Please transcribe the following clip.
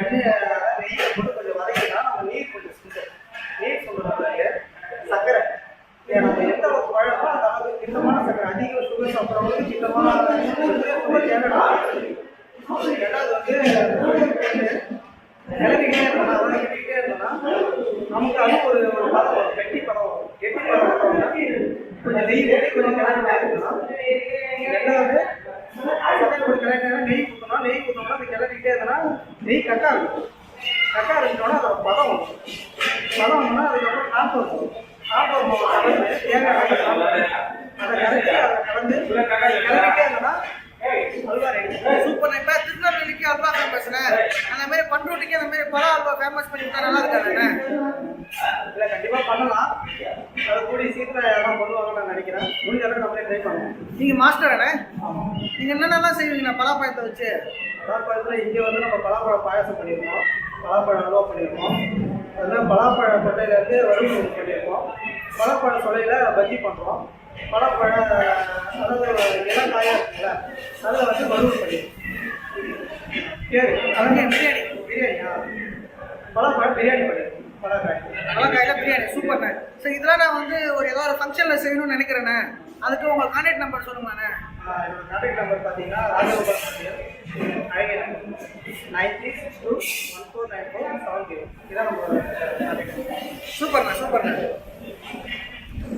எண்ணெய் நெய்யை போட்டு கொஞ்சம் வதக்கினா நம்ம நீர் கொஞ்சம் சுண்டல் நீர் சொல்லுறதுனால சர்க்கரை. நம்ம எந்த ஒரு பழமோ அந்த அளவுக்கு திட்டமான சர்க்கரை. அதிக சாப்பிட்றவங்களுக்கு திட்டமான ரெண்டாவது வந்து நிலவிக்கிட்டே இருந்தோம்னா அதான் கிட்டிக்கிட்டே நமக்கு அது ஒரு பதம் வரும். கெட்டி பதம் வரும். கெட்டி பதம் கொஞ்சம் நெய் போட்டு கொஞ்சம் கிளம்பி ரெண்டாவது சர்க்கரை கொஞ்சம் நெய் ஊற்றணும் நெய் ஊற்றோம்னா அது கிளறிக்கிட்டே இருந்தோம்னா நெய் கட்டா இருக்கும். கட்டா இருந்துட்டோம்னா அதோட பதம் வரும். பதம் வந்தோம்னா அதுக்கப்புறம் காப்பு இருக்கும் காப்பு வரும்போது தேங்காய் அதை கரைச்சி அதை கலந்து கிளறிட்டே இருந்தோம்னா அல்வா ரெடி சூப்பர். இப்போ திருநெல்வேலிக்கு அல்வா ஃபேமஸ்ண்ணே அந்த மாதிரி பண்ருட்டிக்கு அந்த மாதிரி பழ அல்வா ஃபேமஸ் பண்ணி விட்டா நல்லா இருக்காதுண்ணே இல்லை கண்டிப்பாக பண்ணலாம். அது கூடிய சீக்கிரம் யாரும் பண்ணுவாங்கன்னு நினைக்கிறேன். முடிஞ்ச அளவுக்கு நம்மளே ட்ரை பண்ணுவோம். நீங்கள் மாஸ்டர் அண்ணே நீங்கள் என்னென்னலாம் செய்வீங்கண்ணா பலாப்பழத்தை வச்சு. பலாப்பழத்தில் இங்கே வந்து நம்ம பலாப்பழ பாயாசம் பண்ணியிருக்கோம். பலாப்பழ அல்வா பண்ணியிருக்கோம். அதில் பலாப்பழ கொட்டையிலேருந்து வறுவல் பண்ணியிருக்கோம் பலாப்பழ சொலையில் பஜ்ஜி பண்ணுறோம் பலாப்பழ அதாவது இளம் காயாக இருக்குல்ல அதில் வந்து வறுவல் பண்ணியிருக்கோம். சரி பிரியாணி. பிரியாணியா? பலாப்பழ பிரியாணி பண்ணியிருக்கோம். பழக்காயில் பிரியாணி சூப்பர்ண்ணே ஸோ இதெல்லாம் நான் வந்து ஒரு ஏதோ ஒரு ஃபங்க்ஷனில் செய்யணும்னு நினைக்கிறேண்ணே அதுக்கு உங்கள் கான்டாக்ட் நம்பர் சொல்லுங்கண்ணே கான்டாக்ட் நம்பர் பார்த்தீங்கன்னா nine six two one four nine four seven zero இதான் நம்ம சூப்பர்ண்ணா சூப்பர்ண்ணா